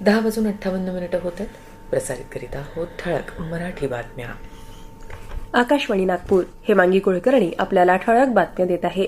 दहा वाजून अठ्ठावन्न मिनिटं होतात. प्रसारित करीत आहोत ठळक मराठी बातम्या. आकाशवाणी नागपूर हेमांगी कुलकर्णी आपल्याला ठळक बातम्या देत आहे.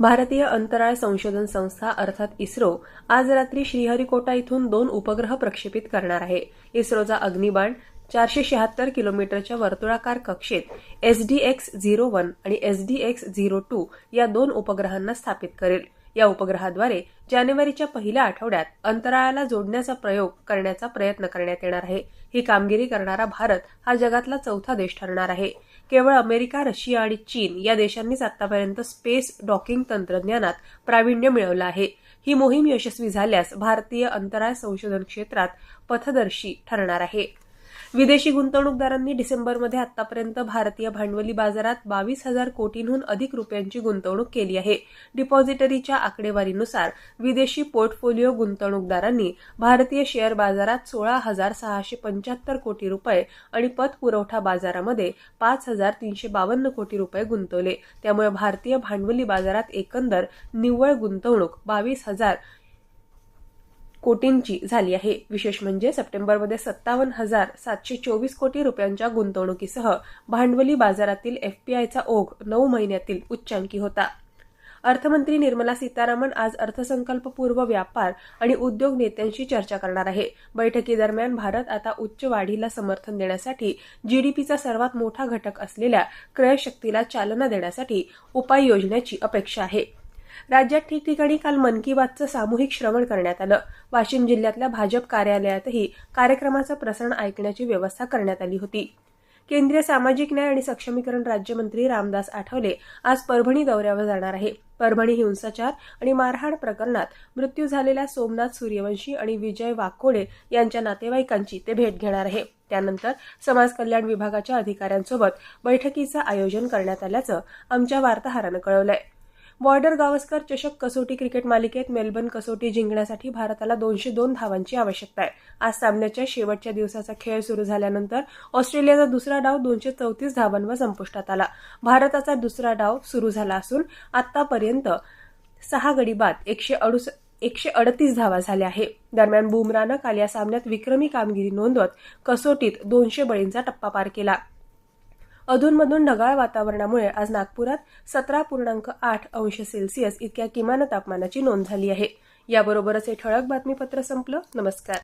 भारतीय अंतराळ संशोधन संस्था अर्थात इस्रो आज रात्री श्रीहरिकोटा इथून दोन उपग्रह प्रक्षेपित करणार आहे. इस्रोचा अग्निबाण चारशे शहात्तर किलोमीटरच्या वर्तुळाकार कक्षेत एसडीएक्स झिरो वन आणि एसडीएक्स झिरो टू या दोन उपग्रहांना स्थापित करेल. या उपग्रहाद्वारे जानेवारीच्या पहिल्या आठवड्यात अंतराळाला जोडण्याचा प्रयोग करण्याचा प्रयत्न करण्यात येणार आहे. ही कामगिरी करणारा भारत हा जगातला चौथा देश ठरणार आहे. केवळ अमेरिका रशिया आणि चीन या देशांनीच आतापर्यंत स्पेस डॉकिंग तंत्रज्ञानात प्रावीण्य मिळवलं आहे. ही मोहीम यशस्वी झाल्यास भारतीय अंतराळ संशोधन क्षेत्रात पथदर्शी ठरणार आहे. विदेशी गुंतवणूकदारांनी डिसेंबरमध्ये आतापर्यंत भारतीय भांडवली बाजारात बावीस हजार कोटींहून अधिक रुपयांची गुंतवणूक केली आहे. डिपॉझिटरीच्या आकडेवारीनुसार विदेशी पोर्टफोलिओ गुंतवणूकदारांनी भारतीय शेअर बाजारात सोळा हजार सहाशे पंच्याहत्तर कोटी रुपये आणि पतपुरवठा बाजारामध्ये पाच हजार तीनशे बावन्न कोटी रुपये गुंतवले. त्यामुळे भारतीय भांडवली बाजारात एकंदर निव्वळ गुंतवणूक बावीस हजार कोटींची झाली आहे. विशेष म्हणजे सप्टेंबरमध्ये सत्तावन्न हजार सातशे चोवीस कोटी रुपयांच्या गुंतवणुकीसह भांडवली बाजारातील एफपीआयचा ओघ नऊ महिन्यातील उच्चांकी होता. अर्थमंत्री निर्मला सीतारामन आज अर्थसंकल्पपूर्व व्यापार आणि उद्योग नेत्यांशी चर्चा करणार आहे. बैठकीदरम्यान भारत आता उच्च वाढीला समर्थन देण्यासाठी जीडीपीचा सर्वात मोठा घटक असलेल्या क्रयशक्तीला चालना देण्यासाठी उपाय योजण्याची अपेक्षा आहे. राज्यात ठिकठिकाणी काल मन की बातचं सामूहिक श्रवण करण्यात आलं. वाशिम जिल्ह्यातल्या भाजप कार्यालयातही कार्यक्रमाचं प्रसारण ऐकण्याची व्यवस्था करण्यात आली होती. केंद्रीय सामाजिक न्याय आणि सक्षमीकरण राज्यमंत्री रामदास आठवले आज परभणी दौऱ्यावर जाणार आहे. परभणी हिंसाचार आणि मारहाण प्रकरणात मृत्यू झालेल्या सोमनाथ सूर्यवंशी आणि विजय वाकोडे यांच्या नातेवाईकांची ते भेट घेणार आहे. त्यानंतर समाज कल्याण विभागाच्या अधिकाऱ्यांसोबत बैठकीचं आयोजन करण्यात आल्याचं आमच्या वार्ताहरानं कळवलंय. बॉर्डर गावस्कर चषक कसोटी क्रिकेट मालिकेत मेलबर्न कसोटी जिंकण्यासाठी भारताला दोनशे दोन धावांची आवश्यकता आहे. आज सामन्याच्या शेवटच्या दिवसाचा खेळ सुरू झाल्यानंतर ऑस्ट्रेलियाचा दुसरा डाव दोनशे चौतीस धावांवर संपुष्टात आला. भारताचा दुसरा डाव सुरू झाला असून आतापर्यंत सहा गडी बाद एकशे अडुस एकशे अडतीस धावा झाल्या आहे दरम्यान बुमरानं काल या सामन्यात विक्रमी कामगिरी नोंदवत कसोटीत दोनशे बळींचा टप्पा पार केला. अधूनमधून ढगाळ वातावरणामुळे आज नागपुरात सतरा पूर्णांक आठ अंश सेल्सिअस इतक्या किमान तापमानाची नोंद झाली आहे. याबरोबरच हे ठळक बातमीपत्र संपलं. नमस्कार.